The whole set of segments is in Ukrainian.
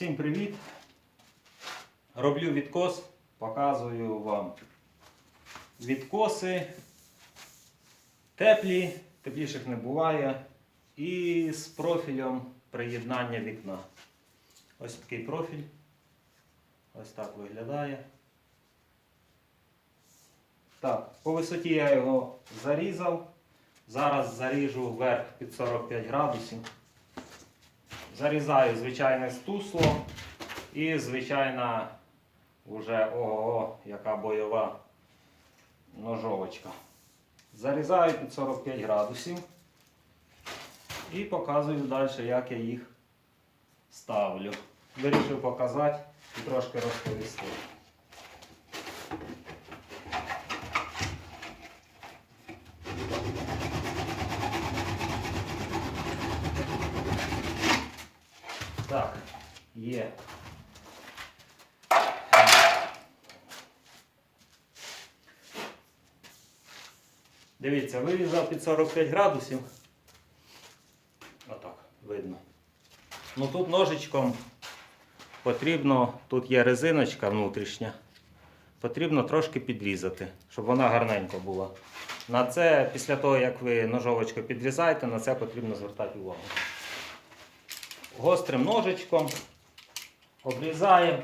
Всім привіт! Роблю відкос, показую вам відкоси теплі, тепліших не буває. І з профілем приєднання вікна. Ось такий профіль. Ось так виглядає. Так, по висоті я його зарізав. Зараз заріжу вверх під 45 градусів. Зарізаю звичайне стусло і звичайна вже ого, яка бойова ножовочка. Зарізаю під 45 градусів і показую далі, як я їх ставлю. Вирішив показати і трошки розповісти. Так, є. Дивіться, вирізав під 45 градусів. Отак, видно. Ну тут ножичком потрібно, тут є резиночка внутрішня, потрібно трошки підрізати, щоб вона гарненько була. На це, після того, як ви ножовочку підрізаєте, на це потрібно звертати увагу гострим ножичком обрізаємо,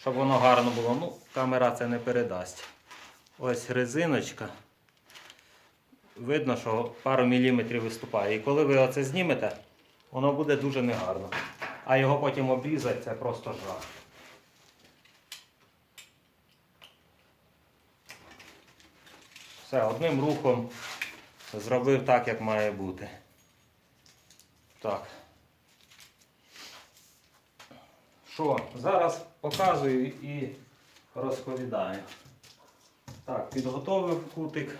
щоб воно гарно було. Ну, камера це не передасть. Ось резиночка. Видно, що пару міліметрів виступає. І коли ви оце знімете, воно буде дуже негарно. А його потім обрізати це просто жах. Все, одним рухом зробив так, як має бути. Так. Що, зараз показую і розповідаю. Так, підготовив кутик.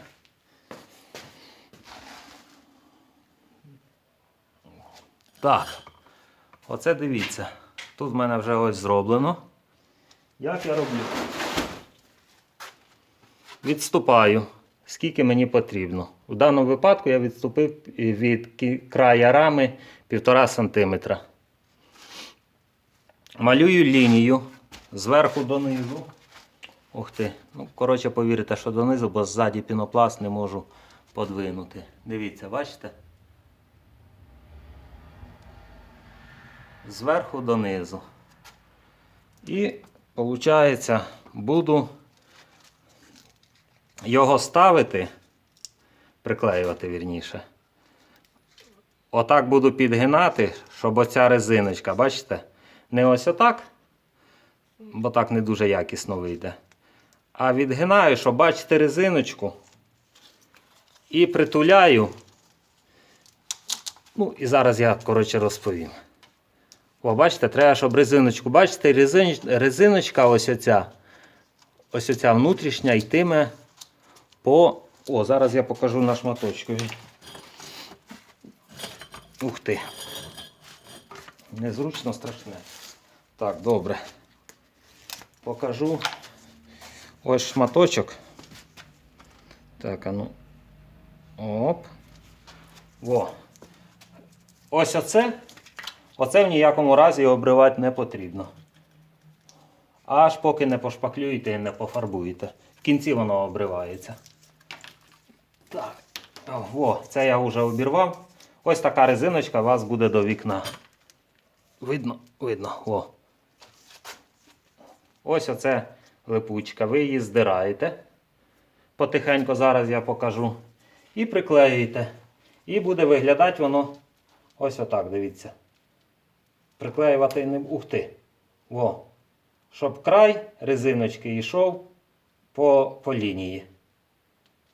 Так, оце дивіться. Тут в мене вже ось зроблено. Як я роблю? Відступаю, скільки мені потрібно. У даному випадку я відступив від края рами 1,5 см. Малюю лінію зверху донизу. Ух ти. Ну, коротше, повірите, що донизу, бо ззаді пінопласт не можу подвинути. Дивіться, бачите? Зверху донизу. І, виходить, буду його ставити, приклеювати вірніше. Отак буду підгинати, щоб оця резиночка, бачите? Не ось отак, бо так не дуже якісно вийде. А відгинаю, щоб бачите резиночку. І притуляю. Ну, і зараз я, коротше, розповім. О, бачите, треба, щоб резиночку. Бачите, резин... резиночка ось оця. Ось оця внутрішня йтиме по. О, зараз я покажу на шматочкові. Ух ти. Незручно страшне. Так, добре. Покажу ось шматочок. Так, а ну. Оп. Во. Ось оце. Оце в ніякому разі обривати не потрібно. Аж поки не пошпаклюєте і не пофарбуєте. В кінці воно обривається. Так. О, це я вже обірвав. Ось така резиночка у вас буде до вікна. Видно, видно. О. Ось оце липучка. Ви її здираєте. Потихеньку зараз я покажу. І приклеюєте. І буде виглядати воно ось отак, дивіться. Приклеювати не. Ух ти. Во. Щоб край резиночки йшов по, по лінії.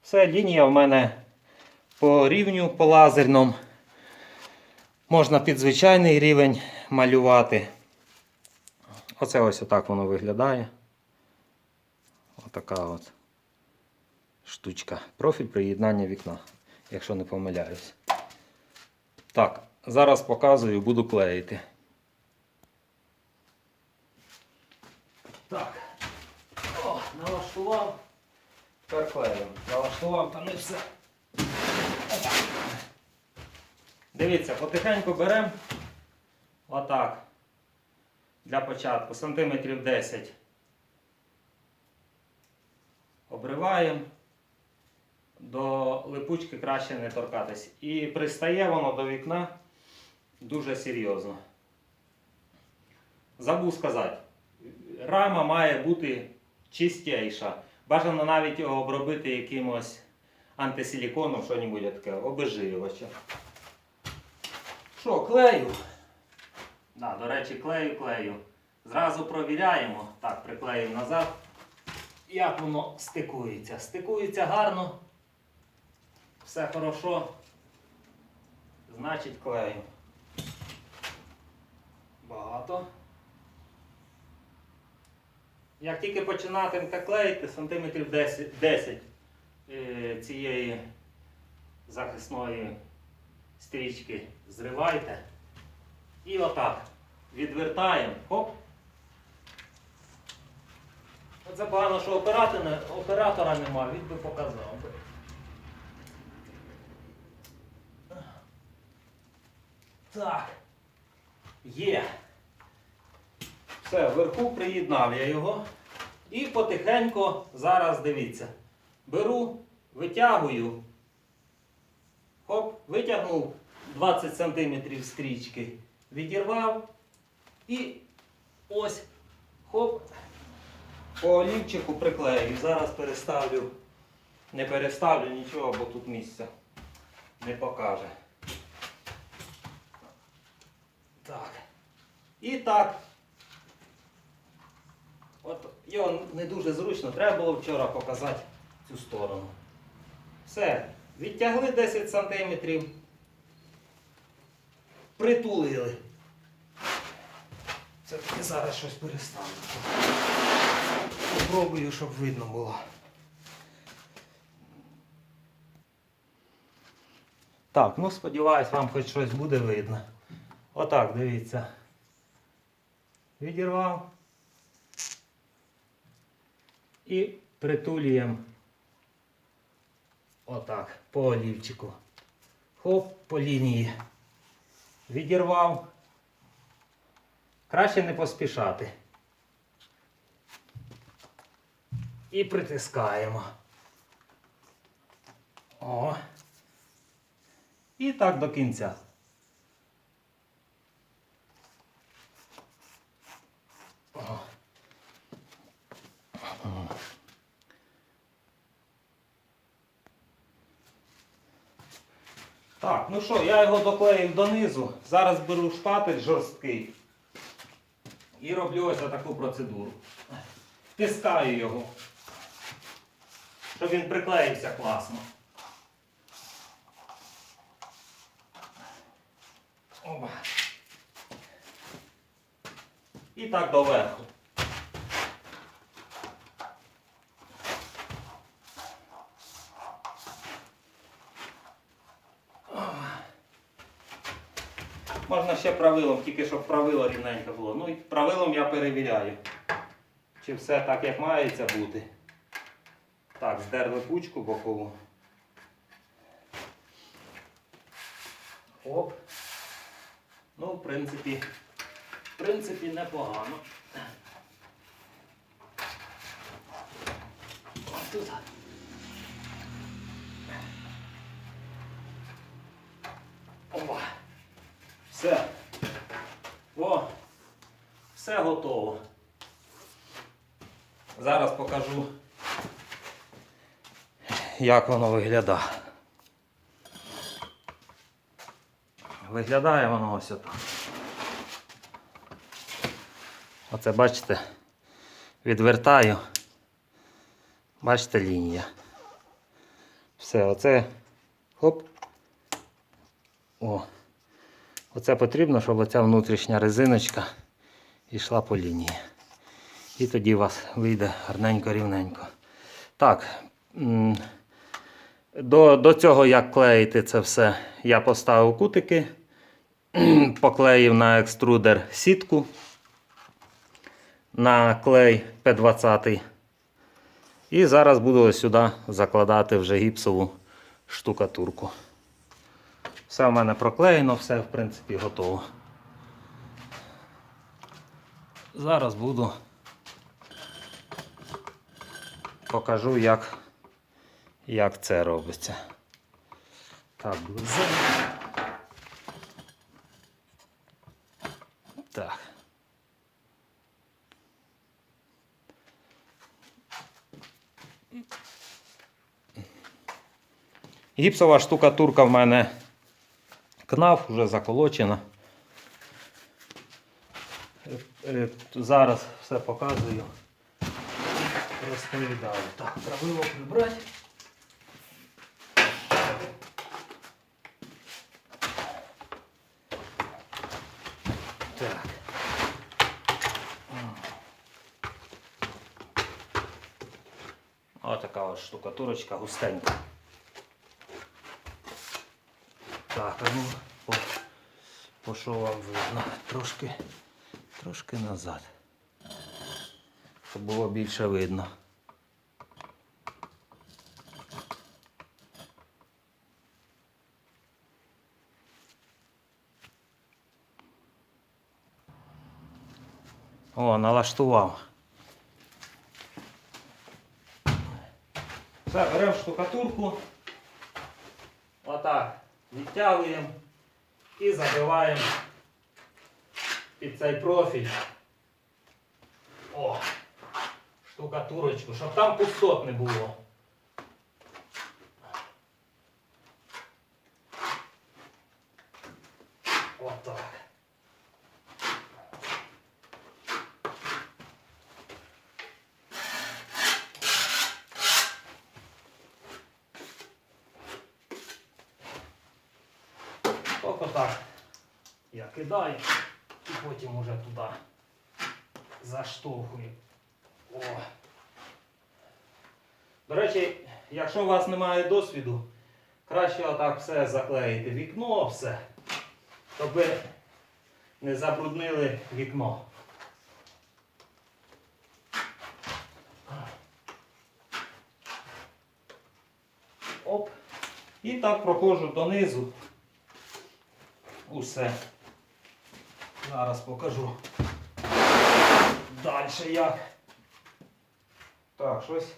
Все, лінія в мене по рівню по лазерному. Можна під звичайний рівень малювати. Оце ось отак воно виглядає. Отака от штучка. Профіль приєднання вікна, якщо не помиляюсь. Так, зараз показую, буду клеїти. Так. О, налаштував. Тепер клеїмо. Налаштував, та не все. Дивіться, потихеньку беремо. Отак. Для початку сантиметрів 10 обриваємо. До липучки краще не торкатись. І пристає воно до вікна дуже серйозно. Забув сказати, рама має бути чистіша. Бажано навіть його обробити якимось антисиліконом, що-небудь таке, обезжирювачем. Що, клею? Да, до речі, клею, клею. Зразу провіряємо. Так, приклеїв назад. Як воно стикується? Стикується гарно. Все хорошо. Значить клею. Багато. Як тільки починатимете клеїти, сантиметрів 10, 10 е, цієї захисної стрічки зривайте. І отак відвертаємо. Хоп. Оце погано, що оператора, оператора нема, він би показав. Так. Є. Все, вверху приєднав я його. І потихеньку зараз дивіться. Беру, витягую. Хоп, витягнув 20 см стрічки, відірвав. І ось хоп, по олівчику приклею. Зараз переставлю. Не переставлю нічого, бо тут місця не покаже. Так. І так. От його не дуже зручно, треба було вчора показати цю сторону. Все. Відтягли 10 см. Притулили. Це таки зараз щось переставлю. Попробую, щоб видно було. Так, ну сподіваюсь, вам хоч щось буде видно. Отак, дивіться. Відірвав. І притулюємо отак, по олівчику. Хоп, по лінії. Відірвав. Краще не поспішати. І притискаємо. О. І так до кінця. Так, ну що, я його доклеїв донизу. Зараз беру шпатель жорсткий і роблю ось таку процедуру. Тискаю його, щоб він приклеївся класно. Оба. І так доверху. Можна ще правилом, тільки щоб правило рівненько було. Ну і правилом я перевіряю, чи все так, як мається бути. Так, здерли пучку бокову. Оп. Ну, в принципі, в принципі, непогано. Ось Тут. Опа. Все. О, все готово. Зараз покажу, як воно виглядає. Виглядає воно ось отак. Оце бачите, відвертаю. Бачите лінія. Все, оце хоп. О. Оце потрібно, щоб оця внутрішня резиночка йшла по лінії. І тоді у вас вийде гарненько рівненько. Так. До, до цього, як клеїти це все, я поставив кутики, поклеїв на екструдер сітку на клей П20. І зараз буду сюди закладати вже гіпсову штукатурку. Все в мене проклеєно, все в принципі готово. зараз буду покажу, як, як це робиться. Так. Так. Гіпсова штукатурка в мене КНАФ вже заколочена. Е, е, Зараз все показую. Розповідаю. Так, правило прибрати. Так. Ось така ось штукатурочка густенька. Так, а ну, по що вам видно? Трошки, трошки назад. Щоб було більше видно. О, налаштував. Все, беремо штукатурку. Відтягуємо і забиваємо під цей профіль. О! Штукатурочку, щоб там пустот не було. Отак. Тобто так. Я кидаю і потім уже туди заштовхую. О. До речі, якщо у вас немає досвіду, краще отак все заклеїти. Вікно, все. Щоб не забруднили вікно. Оп. І так проходжу донизу. Усе. Зараз покажу. Далі як. Так, щось.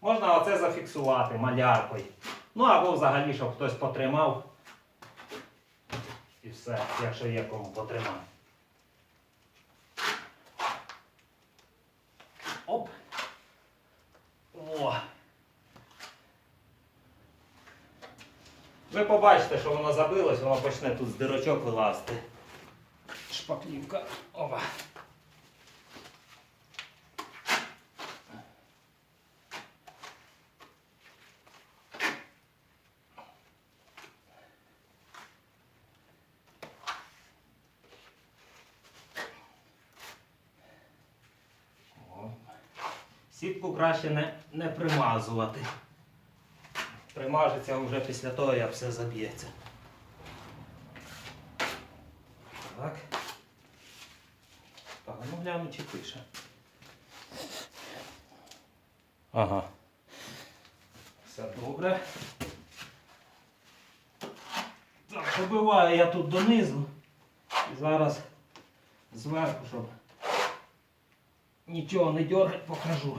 Можна оце зафіксувати маляркою. Ну або взагалі, щоб хтось потримав. І все, якщо є кому потримати. Оп. О. Ви побачите, що воно забилось, воно почне тут з дирочок вилазити. Шпаклівка. Опа. Сітку краще не, не примазувати. Примажеться вже після того, як все заб'ється. Так. Так, ну гляну, чи пише. Ага. Все добре. Так, побиваю я тут донизу. І зараз зверху, щоб нічого не дергать, покажу.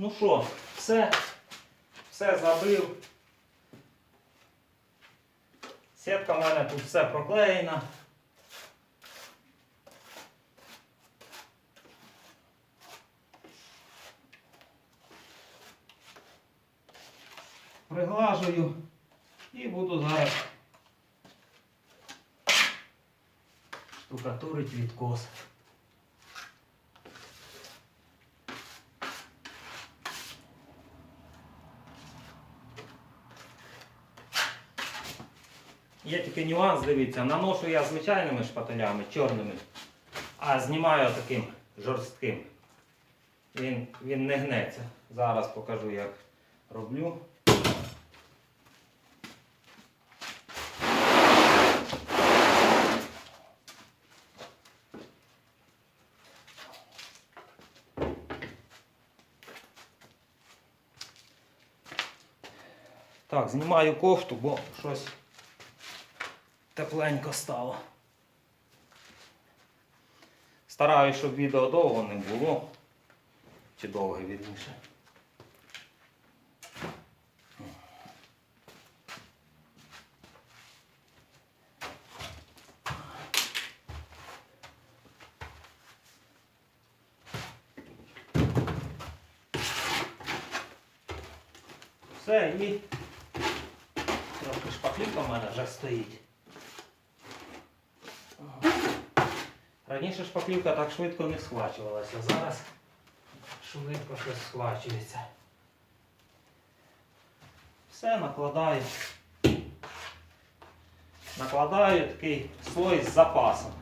Ну що, все, все забив. Сітка в мене тут все проклеєна. Приглажую і буду зараз штукатурить відкос. Є тільки нюанс, дивіться, наношу я звичайними шпателями, чорними, а знімаю таким жорстким. він, він не гнеться. Зараз покажу, як роблю. Так, знімаю кофту, бо щось тепленько стало. Стараюсь, щоб відео довго не було. Чи довге вірніше. Все, і трошки шпаклівка в мене вже стоїть. Раніше так швидко не схвачувалася, зараз швидко щось схвачується. Все накладаю. Накладаю такий слой з запасом.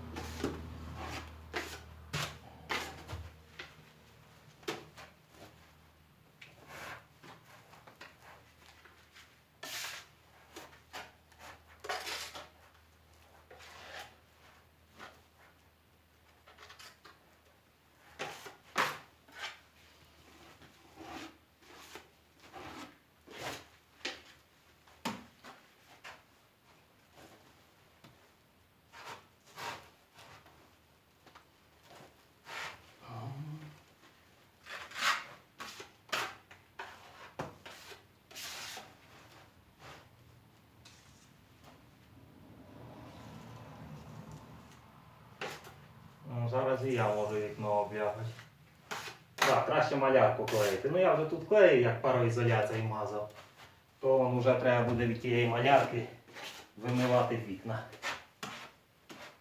Ну, зараз і я можу вікно обв'язати. Так, краще малярку клеїти. Ну я вже тут клею, як пароізоляцію мазав. То вон вже треба буде від тієї малярки вимивати вікна.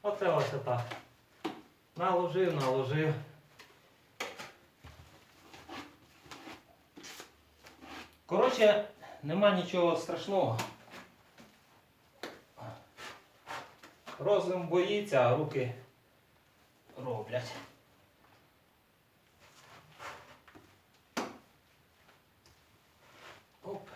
Оце ось отак. Наложив, наложив. Коротше, нема нічого страшного. Розум боїться, а руки роблять. Оп.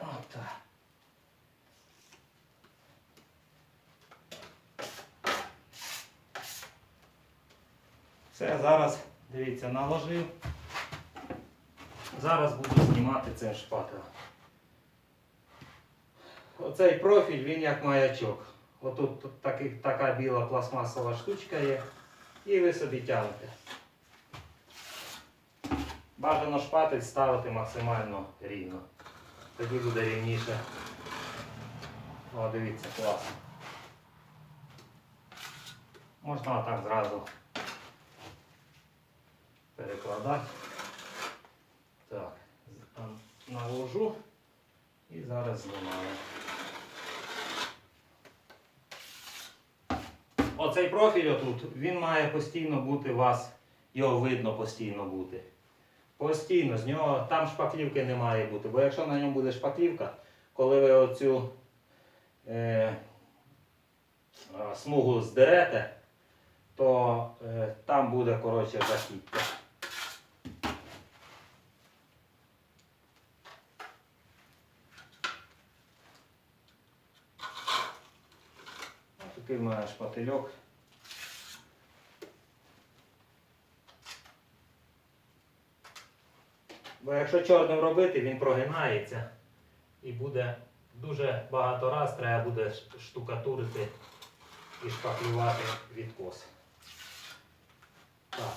Отак. Все, зараз, дивіться, наложив. Зараз буду знімати цим шпателем. Оцей профіль, він як маячок. Отут тут таки- така біла пластмасова штучка є. І ви собі тягнете. Бажано шпатель ставити максимально рівно. Тоді буде рівніше. О, дивіться, класно. Можна отак зразу перекладати. Так, наложу і зараз знімаю. Оцей профіль отут, він має постійно бути у вас, його видно постійно бути. Постійно, з нього там шпаклівки не має бути. Бо якщо на ньому буде шпаклівка, коли ви оцю е, смугу здерете, то е, там буде коротше жахіття. Ось Такий в мене шпательок. Бо якщо чорним робити, він прогинається і буде дуже багато раз треба буде штукатурити і шпаклювати відкос. Так.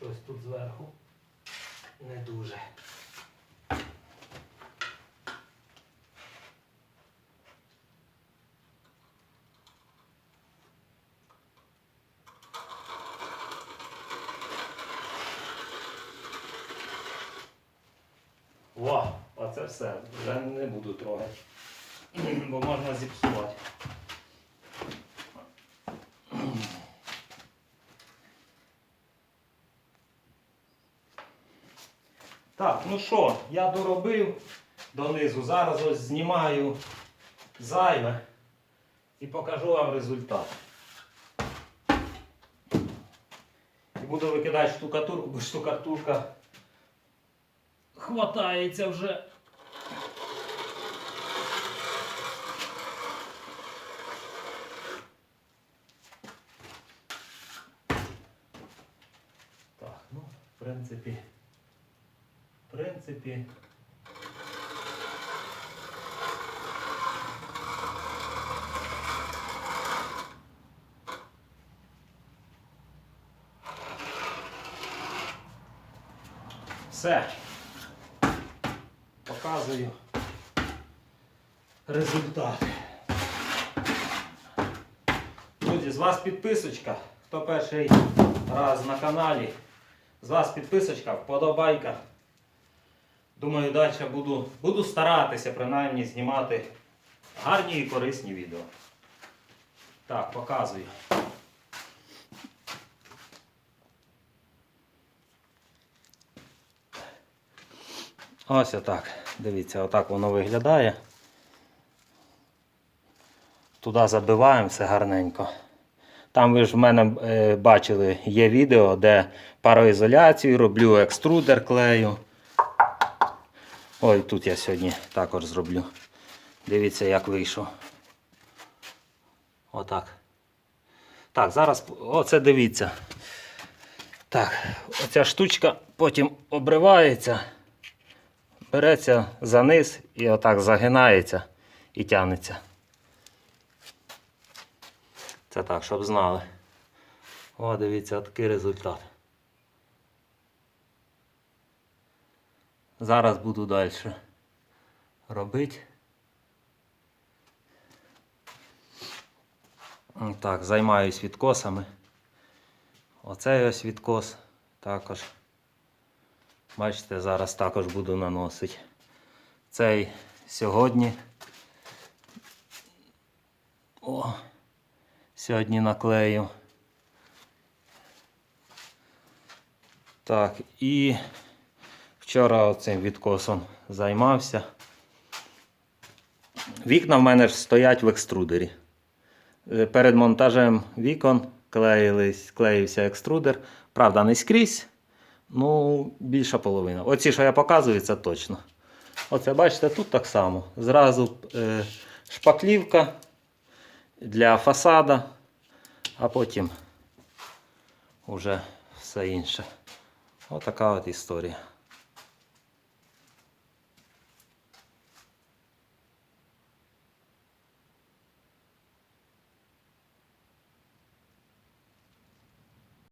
Щось тут зверху не дуже. О, оце все. Вже не буду трогати. Бо можна зіпсувати. Так, ну що, я доробив донизу. Зараз ось знімаю зайве і покажу вам результат. І буду викидати штукатурку, бо штукатурка хватається вже. Так, ну, в принципі, в принципі. Все. Показую результат. Друзі, з вас підписочка. Хто перший раз на каналі, з вас підписочка, вподобайка. Думаю, далі буду, буду старатися принаймні знімати гарні і корисні відео. Так, показую. Ось отак. Дивіться, отак воно виглядає. Туди забиваємо все гарненько. Там ви ж в мене е, бачили, є відео, де пароізоляцію роблю, екструдер клею. Ой, тут я сьогодні також зроблю. Дивіться, як вийшов. Отак. Так, зараз оце дивіться. Так, оця штучка потім обривається, береться за низ і отак загинається і тягнеться. Це так, щоб знали. О, дивіться, такий результат. Зараз буду далі робити. Так, займаюсь відкосами. Оцей ось відкос також. Бачите, зараз також буду наносити. Цей сьогодні. О, сьогодні наклею. Так, і вчора оцим відкосом займався. Вікна в мене ж стоять в екструдері. Е, Перед монтажем вікон клеїлись, клеївся екструдер. Правда, не скрізь. Ну, більша половина. Оці, що я показую, це точно. Оце, бачите, тут так само. Зразу е, шпаклівка для фасада, а потім вже все інше. Отака от історія.